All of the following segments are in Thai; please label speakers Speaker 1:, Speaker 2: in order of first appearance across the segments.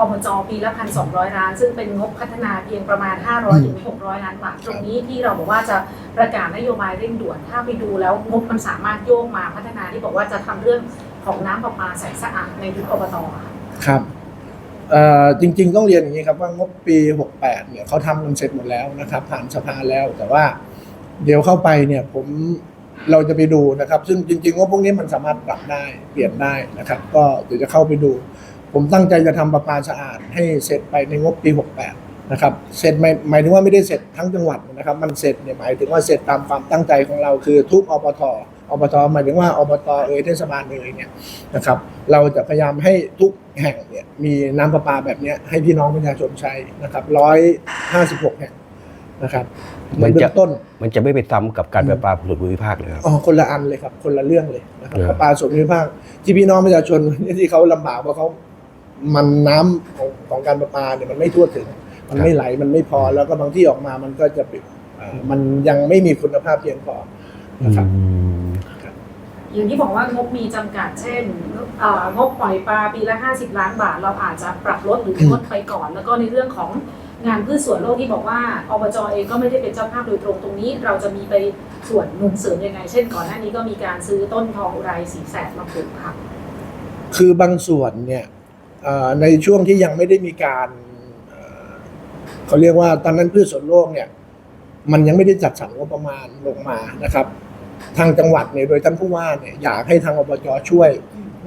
Speaker 1: อบจปีละพันสองร้อยล้าน ซึ่งเป็นงบพัฒนาเพียงประมาณ 500ถึง600 ล้านบาท ตรงนี้ที่เราบอกว่าจะประกาศนโยบายเร่งด่วน ถ้าไปดูแล้วงบมันสามารถโยกมาพัฒนาที่บอกว่าจะทำเรื่องของน้ำประปาใสสะอาดในทุกอบตค่ะ
Speaker 2: ครับจริง ๆ ต้องเรียนอย่างนี้ครับว่างบปี 68 เนี่ยเขาทำกันเสร็จหมดแล้วนะครับ ผ่านสภาแล้วแต่ว่าเดี๋ยวเข้าไปเนี่ยผมเราจะไปดูนะครับ ซึ่งจริงๆงบพวกนี้มันสามารถปรับได้เปลี่ยนได้นะครับ ก็เดี๋ยวจะเข้าไปดู ผมตั้งใจจะทำประปาสะอาด ให้เสร็จไปในงบปี 68 นะครับ เสร็จหมายหมายถึงว่าไม่ได้เสร็จทั้งจังหวัดนะครับ มันเสร็จเนี่ยหมายถึงว่าเสร็จตามความตั้งใจของเราคือทุกอปทอบตหมายถึงว่าอบตเอ่ยเทศบาลเอ่ยเนี่ยนะครับเราจะพยายามให้ทุกแห่งเนี่ยมีน้ำประปาแบบเนี้ยให้พี่น้องประชาชนใช้นะครับร้อยห้าสิบหกแห่งนะครับ
Speaker 3: มัน
Speaker 2: เบื้
Speaker 3: จะ
Speaker 2: องต้น
Speaker 3: มันจะไม่ไปซ้ำกับการประปาส่วนภูมิภาคเลยครับ
Speaker 2: อ๋อคนละอันเลยครับคนละเรื่องเลยนะครับ
Speaker 3: เออ
Speaker 2: ประปาส่วนภูมิภาคที่พี่น้องประชาชนที่เขาลำบากเพราะเขา มันน้ำของของการประปาเนี่ยมันไม่ทั่วถึง มันไม่ไหลมันไม่พอแล้วก็บางที่ออกมามันก็จะปิดอ่ามันยังไม่มีคุณภาพเพียงพอนะครับ
Speaker 3: อืม
Speaker 1: อย่างที่บอกว่างบมีจำกัดเช่นเอ่องบปล่อยปลาปีละ 50 ล้านบาท เราอาจจะปรับลดหรือลดไปก่อน แล้วก็ในเรื่องของงานพืชสวนโลกที่บอกว่าอบจเองก็ไม่ได้เป็นเจ้าภาพโดยตรงตรงนี้ เราจะมีไปส่วนหนุนเสริมยังไง เช่นก่อนหน้านี้ก็มีการซื้อต้นทองอุไรสีแสดมาปลูกค่ะ
Speaker 2: คือบางส่วนเนี่ยเอ่อ ในช่วงที่ยังไม่ได้มีการเขาเรียกว่าตอนนั้นพืชสวนโลกเนี่ยมันยังไม่ได้จัดสรรงบประมาณลงมานะครับ ทางจังหวัดเนี่ยโดยท่านผู้ว่าเนี่ยอยากให้ทางอบจช่วย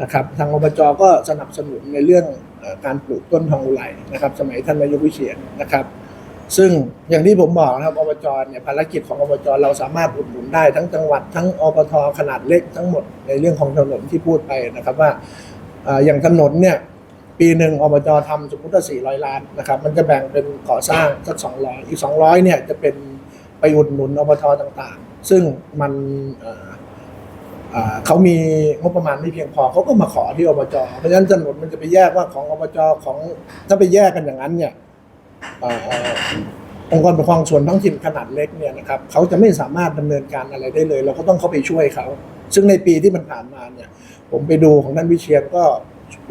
Speaker 2: นะครับ ทางอบจก็สนับสนุนในเรื่องอการปลูกต้นทองอุไรนะครับ สมัยท่านนายกวิเชียรนะครับ ซึ่งอย่างที่ผมบอกนะครับอบจเนี่ยภารกิจของอบจเราสามารถอุดหนุนได้ทั้งจังหวัดทั้งอปทขนาดเล็กทั้งหมดในเรื่องของถนนที่พูดไปนะครับว่าอ่าอย่างถนนเนี่ย ปีหนึ่งอบจทำสมมติว่า400ล้านนะครับ มันจะแบ่งเป็นก่อสร้างสัก200อีก200เนี่ยจะเป็นไปอุดหนุนอบจต่างๆ ซึ่งมันเขามีงบประมาณไม่เพียงพอเขาก็มาขอที่อบจ เพราะฉะนั้นถนนมันจะไปแยกว่าของอบจของถ้าไปแยกกันอย่างนั้นเนี่ยเอ่อองค์กรปกครองส่วนท้องถิ่นขนาดเล็กเนี่ยนะครับเขาจะไม่สามารถดำเนินการอะไรได้เลย เราก็ต้องเข้าไปช่วยเขา ซึ่งในปีที่มันผ่านมาเนี่ย ผมไปดูของท่านวิเชียรก็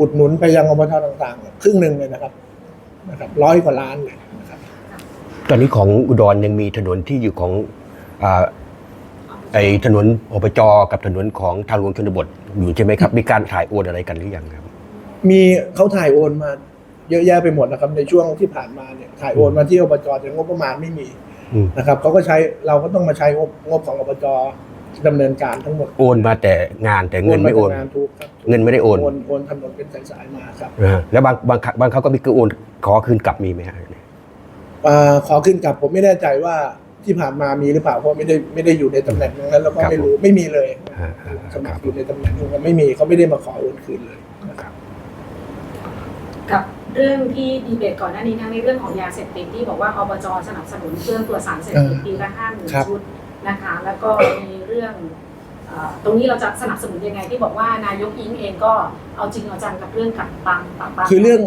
Speaker 2: อุดหนุนไปยังอบทต่างๆ ครึ่งหนึ่งเลยนะครับนะครับร้อยกว่าล้านเลยนะครับ
Speaker 3: ตอนนี้ของอุดรยังมีถนนที่อยู่ของอ่าไอถนนอบจกับถนนของทางหลวงชนบทอยู่ใช่ไหมครับ มีการถ่ายโอนอะไรกันหรือยังครับ
Speaker 2: มีเขาถ่ายโอนมาเยอะแยะไปหมดนะครับ ในช่วงที่ผ่านมาเนี่ยถ่ายโอนมาที่อบจแต่งบประมาณไม่มี
Speaker 3: อืม
Speaker 2: นะครับเขาก็ใช้เราก็ต้องมาใช้งบงบของอบจ ดำเนินการทั้งหมด
Speaker 3: โอนมาแต่งานแต่เงินไม่โอนา
Speaker 2: จากงานทุกครับ
Speaker 3: เงินไม่ได้โอน
Speaker 2: โอนโอนถนนเป็นสายๆมาครับ
Speaker 3: นะฮะแล้วบางบางครั้งบางเขาก็มีคือโอนขอคืนกลับมีไหมฮะ
Speaker 2: อ่าขอขึ้นกับผมไม่แน่ใจว่าที่ผ่านมามีหรือเปล่าเพราะไม่ได้ไม่ได้อยู่ในตำแหน่งนั้นแล้วก็ไม่รู้ไม่มีเลย
Speaker 3: ฮะฮะ
Speaker 2: สมัครอยู่ในตำแหน่งนั้นไม่มีเขาไม่ได้มาขอโอนคืนเลยนะครับ
Speaker 1: กับเรื่องที่ดีเบตก่อนหน้านี้ทั้งในเรื่องของยาเสพติดที่บอกว่าอบจสนับสนุนเครื่องตรวจสารเสพติดปีละห้าหมื่น
Speaker 2: ครับ
Speaker 1: ชุด นะคะ แล้วก็มีเรื่องเอ่อตรงนี้เราจะสนับสนุนยังไงที่บอกว่านายกอิงเองก็เอาจริงเอาจังกับเรื่องกับปังปราบปราม
Speaker 2: คือเรื่อง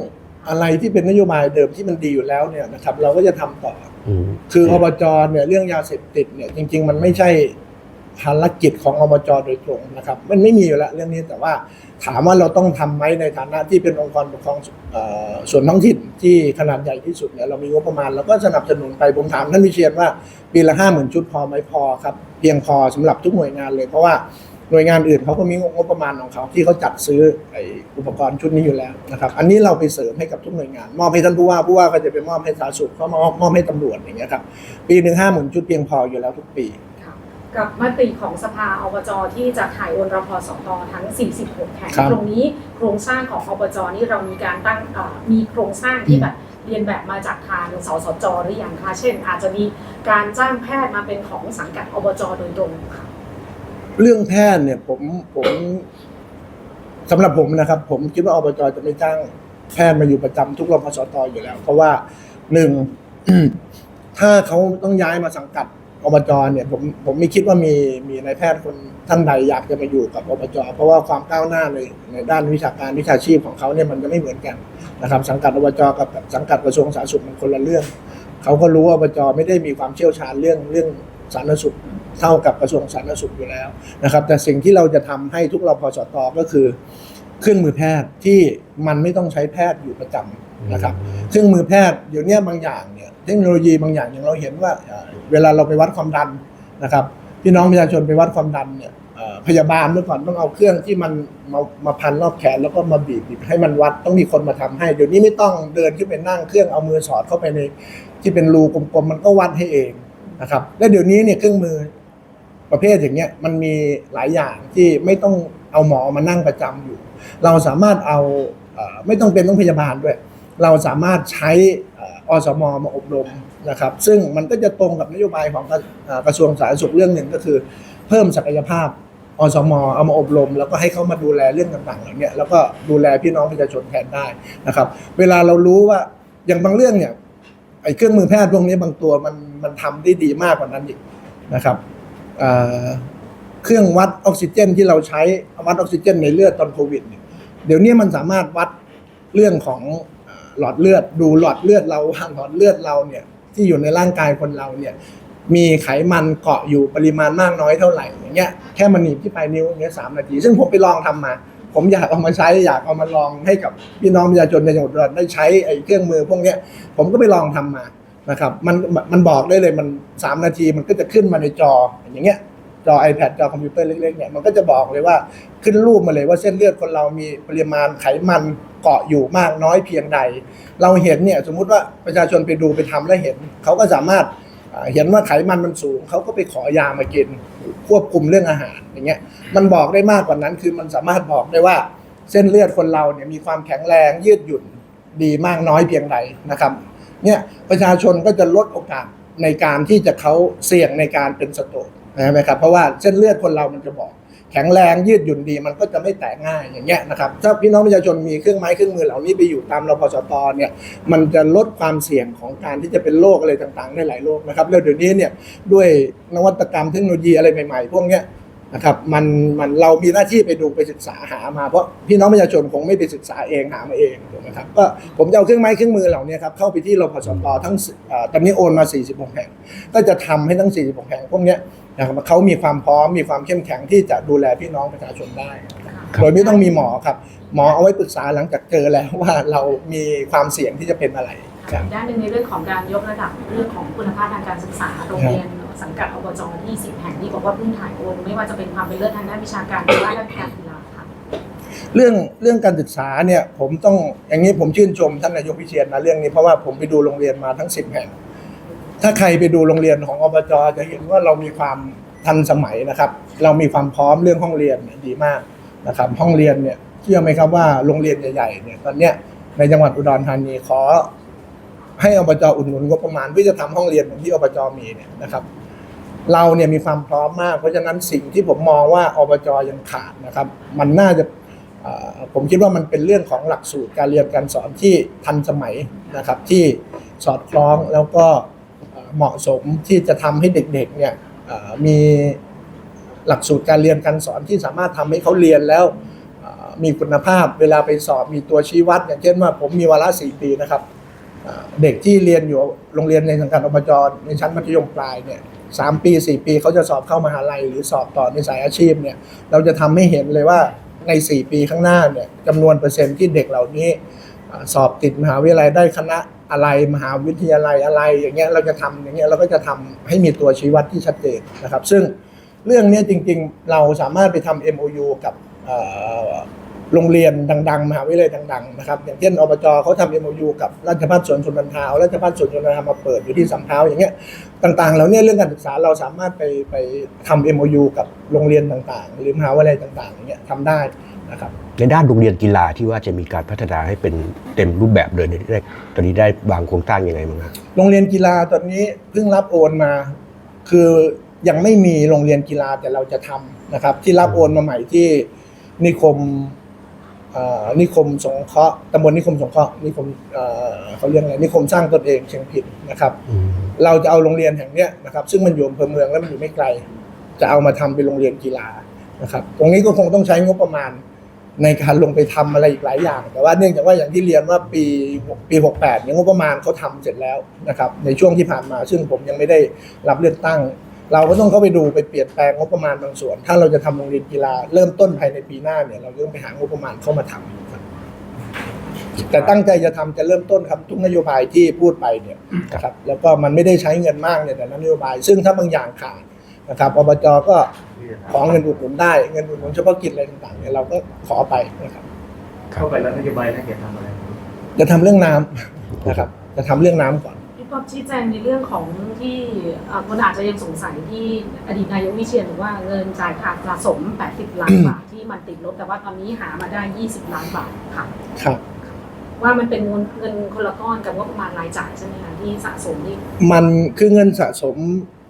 Speaker 2: อะไรที่เป็นนโยบายเดิมที่มันดีอยู่แล้วเนี่ยนะครับ เราก็จะทำต่อ
Speaker 3: อืม
Speaker 2: คืออบจเนี่ยเรื่องยาเสพติดเนี่ยจริง ๆ มันไม่ใช่ ภารกิจของอบจโดยตรงนะครับ มันไม่มีอยู่แล้วเรื่องนี้แต่ว่าถามว่าเราต้องทำไหมในฐานะที่เป็นองค์กรปกครองออส่วนท้องถิ่นที่ขนาดใหญ่ที่สุดเนี่ยเรามีงบประมาณเราก็สนับสนุนไปผมถามท่านวิเชียนว่าปีละห้าหมื่นชุดพอไหมพอครับเพียงพอสำหรับทุกหน่วยงานเลย เพราะว่าหน่วยงานอื่นเขาก็มีงบประมาณของเขาที่เขาจัดซื้อไอ้อุปกรณ์ชุดนี้อยู่แล้วนะครับอันนี้เราไปเสริมให้กับทุกหน่วยงาน มอบให้ท่านผู้ว่าผู้ว่าก็จะไปมอบให้สาธารณสุขเขามอบมอบให้ตำรวจอย่างเงี้ยครับปีหนึ่งห้าหมื่นชุดเพียงพออยู่แล้วทุกปี
Speaker 1: กับมติของสภาอบจที่จะถ่ายโอนรพสตทั้ง 46 แห่ง
Speaker 2: ครับ
Speaker 1: ตรงนี้โครงสร้างของอบจนี่เรามีการตั้งเอ่อมีโครงสร้างที่
Speaker 2: อืม
Speaker 1: แบบเรียนแบบมาจากทางสสจหรือยังคะเช่น อาจจะมีการจ้างแพทย์มาเป็นของสังกัดอบจโดยตรงค่ะ
Speaker 2: เรื่องแพทย์เนี่ยผมผมสำหรับผมนะครับ ผมคิดว่าอบจจะไม่จ้างแพทย์มาอยู่ประจำทุกรพสตอยู่แล้ว เพราะว่าหนึ่งถ้าเขาต้องย้ายมาสังกัด อบจเนี่ยผมผมไม่คิดว่ามีมีนายแพทย์คนท่านใดอยากจะมาอยู่กับอบจเพราะว่าความก้าวหน้าในในด้านวิชาการวิชาชีพของเขาเนี่ยมันจะไม่เหมือนกันนะครับสังกัดอบจกับสังกัดกระทรวงสาธารณสุขมันคนละเรื่อง เขาก็รู้ว่าอบจไม่ได้มีความเชี่ยวชาญเรื่องเรื่องสาธารณสุขเท่ากับกระทรวงสาธารณสุขอยู่แล้วนะครับ แต่สิ่งที่เราจะทำให้ทุกรพสตก็คือ เครื่องมือแพทย์ที่มันไม่ต้องใช้แพทย์อยู่ประจำนะครับ เครื่องมือแพทย์เดี๋ยวนี้บางอย่างเนี่ย เทคโนโลยีบางอย่างอย่างเราเห็นว่าเวลาเราไปวัดความดันนะครับ พี่น้องประชาชนไปวัดความดันเนี่ยพยาบาลเมื่อก่อนต้องเอาเครื่องที่มันมามาพันรอบแขนแล้วก็มาบีบบบให้มันวัดต้องมีคนมาทำให้ เดี๋ยวนี้ไม่ต้องเดินขึ้นไปนั่งเครื่องเอามือสอดเข้าไปในที่เป็นรูกลมๆมันก็วัดให้เองนะครับ และเดี๋ยวนี้เนี่ยเครื่องมือประเภทอย่างเงี้ยมันมีหลายอย่างที่ไม่ต้องเอาหมอมานั่งประจำอยู่ เราสามารถเอาไม่ต้องเป็นต้องพยาบาลด้วย เราสามารถใช้เอ่ออสมมาอบรมนะครับ ซึ่งมันก็จะตรงกับนโยบายของกระกระทรวงสาธารณสุขเรื่องหนึ่งก็คือ เพิ่มศักยภาพอสมเอามาอบรม แล้วก็ให้เขามาดูแลเรื่องต่างๆเหล่านี้แล้วก็ดูแลพี่น้องประชาชนแทนได้นะครับ เวลาเรารู้ว่าอย่างบางเรื่องเนี่ยไอ้เครื่องมือแพทย์พวกนี้บางตัวมันมันทำได้ดีมากกว่านั้นอีกนะครับเครื่องวัดออกซิเจนที่เราใช้วัดออกซิเจนในเลือดตอนโควิดเนี่ยเดี๋ยวนี้มันสามารถวัดเรื่องของ หลอดเลือดดูหลอดเลือดเราว่าหลอดเลือดเราเนี่ยที่อยู่ในร่างกายคนเราเนี่ยมีไขมันเกาะอยู่ปริมาณมากน้อยเท่าไหร่อย่างเงี้ยแค่มันหนีบที่ปลายนิ้วอย่างเงี้ยสามนาที ซึ่งผมไปลองทำมา ผมอยากเอามาใช้อยากเอามาลองให้กับพี่น้องประชาชนในจังหวัดอุดรได้ใช้ไอ้เครื่องมือพวกเนี้ยผมก็ไปลองทำมานะครับมันมันบอกได้เลยมันสามนาทีมันก็จะขึ้นมาในจออย่างเงี้ย จอ iPad จอคอมพิวเตอร์เล็กๆเนี่ยมันก็จะบอกเลยว่าขึ้นรูปมาเลยว่าเส้นเลือดคนเรามีปริมาณไขมันเกาะอยู่มากน้อยเพียงใด เราเห็นเนี่ยสมมุติว่าประชาชนไปดูไปทำแล้วเห็น เขาก็สามารถเห็นว่าไขมันมันสูง เขาก็ไปขอยามากินควบคุมเรื่องอาหารอย่างเงี้ยมันบอกได้มากกว่านั้นคือมันสามารถบอกได้ว่าเส้นเลือดคนเราเนี่ยมีความแข็งแรงยืดหยุ่นดีมากน้อยเพียงใดนะครับเนี่ยประชาชนก็จะลดโอกาสในการที่จะเขาเสี่ยงในการเป็นสโตรก นะครับเพราะว่าเส้นเลือดคนเรามันจะบอก แข็งแรงยืดหยุ่นดีมันก็จะไม่แตกง่ายอย่างเงี้ยนะครับถ้าพี่น้องประชาชนมีเครื่องไม้เครื่องมือเหล่านี้ไปอยู่ตามรพสตเนี่ยมันจะลดความเสี่ยงของการที่จะเป็นโรคอะไรต่างๆ ได้หลายโรคนะครับแล้วเดี๋ยวนี้เนี่ยด้วยนวัตกรรมเทคโนโลยีอะไรใหม่ๆ พวกเนี้ยนะครับมันมันเรามีหน้าที่ไปดูไปศึกษาหามา เพราะพี่น้องประชาชนคงไม่ไปศึกษาเองหามาเองถูกไหมครับก็ผมจะเอาเครื่องไม้เครื่องมือเหล่านี้ครับเข้าไปที่รพสตทั้งอ่อตอนนี้โอนมา 46 แห่ง ก็จะทำให้ทั้ง 46 แห่งพวกเนี้ย นะครับเขามีความพร้อมมีความเข้มแข็งที่จะดูแลพี่น้องประชาชนได้
Speaker 3: ครับ
Speaker 2: โดยไม่ต้องมีหมอครับ หมอเอาไว้ปรึกษาหลังจากเจอแล้วว่าเรามีความเสี่ยงที่จะเป็นอะไรค
Speaker 1: อี
Speaker 2: รับ
Speaker 1: กด้านหนึ่งในเรื่องของการยกระดับเรื่องของคุณภาพทางการศึกษาโรงเรียนสังกัดอบจที่สิบแห่งที่บอกว่าเพิ่งถ่ายโอนไม่ว่าจะเป็นความเป็นเลิศทางด้านวิชาการหรือว่าด้านการกีฬาค่ะ
Speaker 2: เรื่องเรื่องการศึกษาเนี่ยผมต้องอย่างนี้ผมชื่นชมท่านนายกพิเชียนนะเรื่องนี้เพราะว่าผมไปดูโรงเรียนมาทั้ง10แห่ง ถ้าใครไปดูโรงเรียนของอบจจะเห็นว่าเรามีความทันสมัยนะครับ เรามีความพร้อมเรื่องห้องเรียนเนี่ยดีมากนะครับ ห้องเรียนเนี่ยเชื่อไหมครับว่าโรงเรียนใหญ่ๆเนี่ยตอนเนี้ยในจังหวัดอุดรธานีขอ ให้อบจอุดหนุนงบประมาณเพื่อจะทำห้องเรียนเหมือนที่อบจมีเนี่ยนะครับเราเนี่ยมีความพร้อมมาก เพราะฉะนั้นสิ่งที่ผมมองว่าอบจยังขาดนะครับ มันน่าจะผมคิดว่ามันเป็นเรื่องของหลักสูตรการเรียนการสอนที่ทันสมัยนะครับ ที่สอดคล้องแล้วก็ เหมาะสมที่จะทำให้เด็กๆเนี่ยมีหลักสูตรการเรียนการสอนที่สามารถทำให้เขาเรียนแล้วมีคุณภาพเวลาไปสอบมีตัวชี้วัด อย่างเช่นว่าผมมีวาระสี่ปีนะครับเด็กที่เรียนอยู่โรงเรียนในสังกัดอบจในชั้นมัธยมปลายเนี่ยสามปีสี่ปีเขาจะสอบเข้ามหาลัย หรือสอบต่อในสายอาชีพเนี่ยเราจะทำให้เห็นเลยว่าในสี่ปีข้างหน้าเนี่ยจำนวนเปอร์เซ็นต์ที่เด็กเหล่านี้สอบติดมหาวิทยาลัยได้คณะ อะไรมหาวิทยาลัยอะไรอย่างเงี้ยเราจะทำอย่างเงี้ยเราก็จะทำให้มีตัวชี้วัดที่ชัดเจนนะครับ ซึ่งเรื่องนี้จริงๆ เราสามารถไปทำ MOU กับโรงเรียนดังๆ มหาวิทยาลัยดังๆนะครับอย่างเช่นอบจเขาทำเอ็มยูกับราชภัฏสวนชนบันทาวราชภัฏสวนชนบันทาวมาเปิดอยู่ที่สำเภาอย่างเงี้ยต่างๆแล้วเนี่ยเรื่องการศึกษาเราสามารถไปไปทำเอ็มยูกับโรงเรียนต่างๆ หรือมหาวิทยาลัยต่างๆอย่างเงี้ยทำได้ นะครับ
Speaker 3: ในด้านโรงเรียนกีฬาที่ว่าจะมีการพัฒนาให้เป็นเต็มรูปแบบเลยเนี่ยได้ตอนนี้ได้วางโครงสร้างยังไงบ้างครับ
Speaker 2: โรงเรียนกีฬาตอนนี้เพิ่งรับโอนมา คือยังไม่มีโรงเรียนกีฬาแต่เราจะทำนะครับ ที่รับโอนมาใหม่ที่นิคมเอ่อนิคมสงเคราะห์ตำบลนิคมสงเคราะห์นิคมเอ่อเขาเรียกอะไรนิคมสร้างตนเองเชียงพินนะครับเราจะเอาโรงเรียนแห่งเนี้ยนะครับ ซึ่งมันอยู่อำเภอเมืองแล้วมันอยู่ไม่ไกล จะเอามาทำเป็นโรงเรียนกีฬานะครับ ตรงนี้ก็คงต้องใช้งบประมาณ ในการลงไปทำอะไรอีกหลายอย่าง แต่ว่าเนื่องจากว่าอย่างที่เรียนว่าปีปี 68เนี่ยงบประมาณเขาทำเสร็จแล้วนะครับในช่วงที่ผ่านมา ซึ่งผมยังไม่ได้รับเลือกตั้ง เราก็ต้องเข้าไปดูไปเปลี่ยนแปลงงบประมาณบางส่วน ถ้าเราจะทำโรงเรียนกีฬาเริ่มต้นภายในปีหน้าเนี่ยเราก็ต้องไปหางบประมาณเข้ามาทำครับแต่ตั้งใจจะทำจะเริ่มต้นครับทุกนโยบายที่พูดไปเนี่ยนะครับแล้วก็มันไม่ได้ใช้เงินมากในแต่นโยบาย ซึ่งถ้าบางอย่างขาดนะครับอบจก็ ขอเงินอุดหนุนได้เงินอุดหนุนเฉพาะกิจอะไรต่างๆเนี่ยเราก็ขอไปนะครับ
Speaker 4: เข้าไปแล้วนโยบายน่าจะทำอะไร
Speaker 2: จะทำเรื่องน้ำนะครับ จะทำเรื่องน้ำก่อน
Speaker 1: พี่ป๊อบชี้แจงในเรื่องของที่อ่าคนอาจจะยังสงสัยที่อดีตนายกวิเชียรบอกว่าเงินจ่ายขาดสะสม 80 ล้านบาทที่มันติดลบแต่ว่าตอนนี้หามาได้ 20 ล้านบาทค่ะ
Speaker 2: ครับ
Speaker 1: ว่ามันเป็นเงินเงินคนละก้อนกับงบประมาณรายจ่ายใช่ไหมคะที่สะสมที่
Speaker 2: มันคือเงินสะสม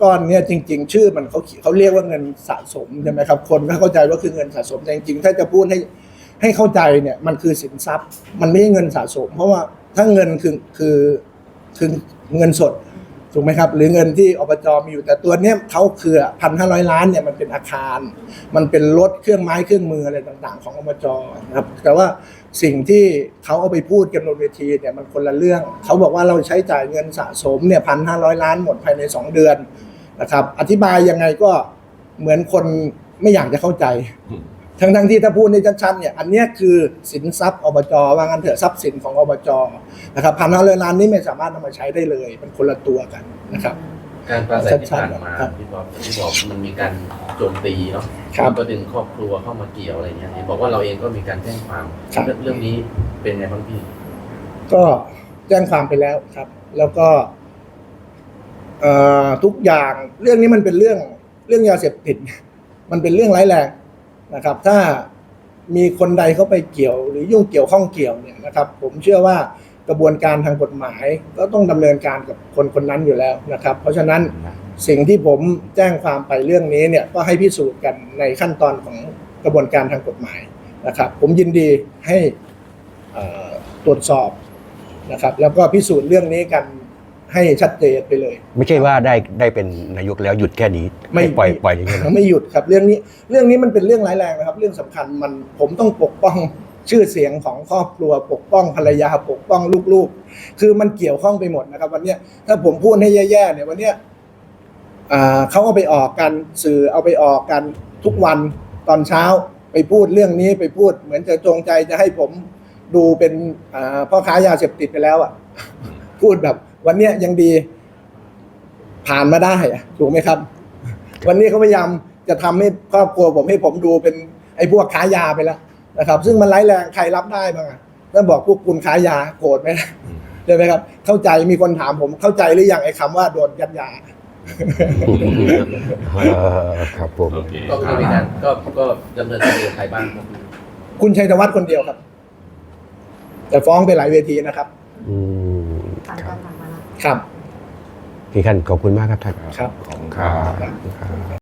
Speaker 2: ก้อนเนี่ยจริง ๆ ชื่อมันเขาเขียนเขาเรียกว่าเงินสะสมใช่ไหมครับคนก็เข้าใจว่าคือเงินสะสมแต่จริงๆถ้าจะพูดให้ให้เข้าใจเนี่ยมันคือสินทรัพย์ มันไม่ใช่เงินสะสม เพราะว่าถ้าเงินคือคือคือเงินสดถูกไหมครับหรือเงินที่อบจมีอยู่แต่ตัวเนี้ยเขาคือพันห้าร้อยล้านเนี่ยมันเป็นอาคาร มันเป็นรถเครื่องไม้เครื่องมืออะไรต่าง ๆ ของอบจนะครับแต่ว่าสิ่งที่เขาเอาไปพูดกันบนเวทีเนี่ยมันคนละเรื่องเขาบอกว่าเราใช้จ่ายเงินสะสมเนี่ยพันห้าร้อยล้านหมดภายใน 2 เดือน นะครับ อธิบายยังไงก็เหมือนคนไม่อยากจะเข้าใจ ทั้งทั้งๆที่ถ้าพูดในชัดๆเนี่ยอันเนี้ยคือสินทรัพย์อบจว่างั้นเถอะทรัพย์สินของอบจนะครับพันห้าร้อยล้านนี้ไม่สามารถนำมาใช้ได้เลยมันคนละตัวกันนะครับ
Speaker 5: การปราศัยที่ผ่านมา
Speaker 2: ครับ
Speaker 5: พี่บอกที่บอกมันมีการโจมตีเนาะ
Speaker 2: ครับ
Speaker 5: แล้วก็ดึงครอบครัวเข้ามาเกี่ยวอะไรเงี้ยเห็นบอกว่าเราเองก็มีการแจ้งความ
Speaker 2: ครับ
Speaker 5: เรื่องเรื่องนี้เป็นไงบ้างพี่
Speaker 2: ก็แจ้งความไปแล้วครับ แล้วก็ เอ่อทุกอย่างเรื่องนี้มันเป็นเรื่องเรื่องยาเสพติด มันเป็นเรื่องร้ายแรงนะครับ ถ้ามีคนใดเข้าไปเกี่ยว หรือยุ่งเกี่ยวข้องเกี่ยวเนี่ยนะครับ ผมเชื่อว่ากระบวนการทางกฎหมายก็ต้องดำเนินการกับคนคนนั้นอยู่แล้วนะครับ เพราะฉะนั้นสิ่งที่ผมแจ้งความไปเรื่องนี้เนี่ยก็ให้พิสูจน์กันในขั้นตอนของกระบวนการทางกฎหมายนะครับ ผมยินดีให้ตรวจสอบนะครับ แล้วก็พิสูจน์เรื่องนี้กัน ให้ชัดเจนไปเลย
Speaker 3: ไม่ใช่ว่าได้ได้เป็นนายกแล้วหยุดแค่นี้
Speaker 2: ไม่
Speaker 3: ให้ปล่อยปล่อยอย่างนี้นะ
Speaker 2: ไม่หยุดครับเรื่องนี้เรื่องนี้มันเป็นเรื่องร้ายแรงนะครับ เรื่องสำคัญมันผมต้องปกป้องชื่อเสียงของครอบครัวปกป้องภรรยาปกป้องลูกๆ คือมันเกี่ยวข้องไปหมดนะครับ วันเนี้ยถ้าผมพูดให้แย่ๆเนี่ยวันเนี้ยอ่าเขาเอาไปออกกันสื่อเอาไปออกกันทุกวันตอนเช้าไปพูดเรื่องนี้ไปพูดเหมือนจะจงใจจะให้ผมดูเป็นอ่าพ่อค้ายาเสพติดไปแล้วอะพูดแบบ วันเนี้ยยังดีผ่านมาได้อะถูกไหมครับ วันนี้เขาพยายามจะทำให้ครอบครัวผมให้ผมดูเป็นไอ้พวกค้ายาไปแล้วนะครับ ซึ่งมันร้ายแรงใครรับได้บ้างอะถ้าบอกพวกคุณค้ายาโกรธไหมใช่ไหมครับ เข้าใจมีคนถามผมเข้าใจหรือยังไอ้คำว่าโดนยัดยา
Speaker 3: เออครับผม
Speaker 5: ก็ก็มีการก็ก็ดำเนินคดีกับใครบ้างครับพี่
Speaker 2: คุณชัยธวัฒน์คนเดียวครับ แต่ฟ้องไปหลายเวทีนะครับ
Speaker 3: อืม
Speaker 1: ตาม
Speaker 3: ครั
Speaker 1: กา
Speaker 3: บ
Speaker 2: ครับ
Speaker 3: พี่ขันขอบคุณมากครับท่าน
Speaker 2: ครับ
Speaker 3: ครับ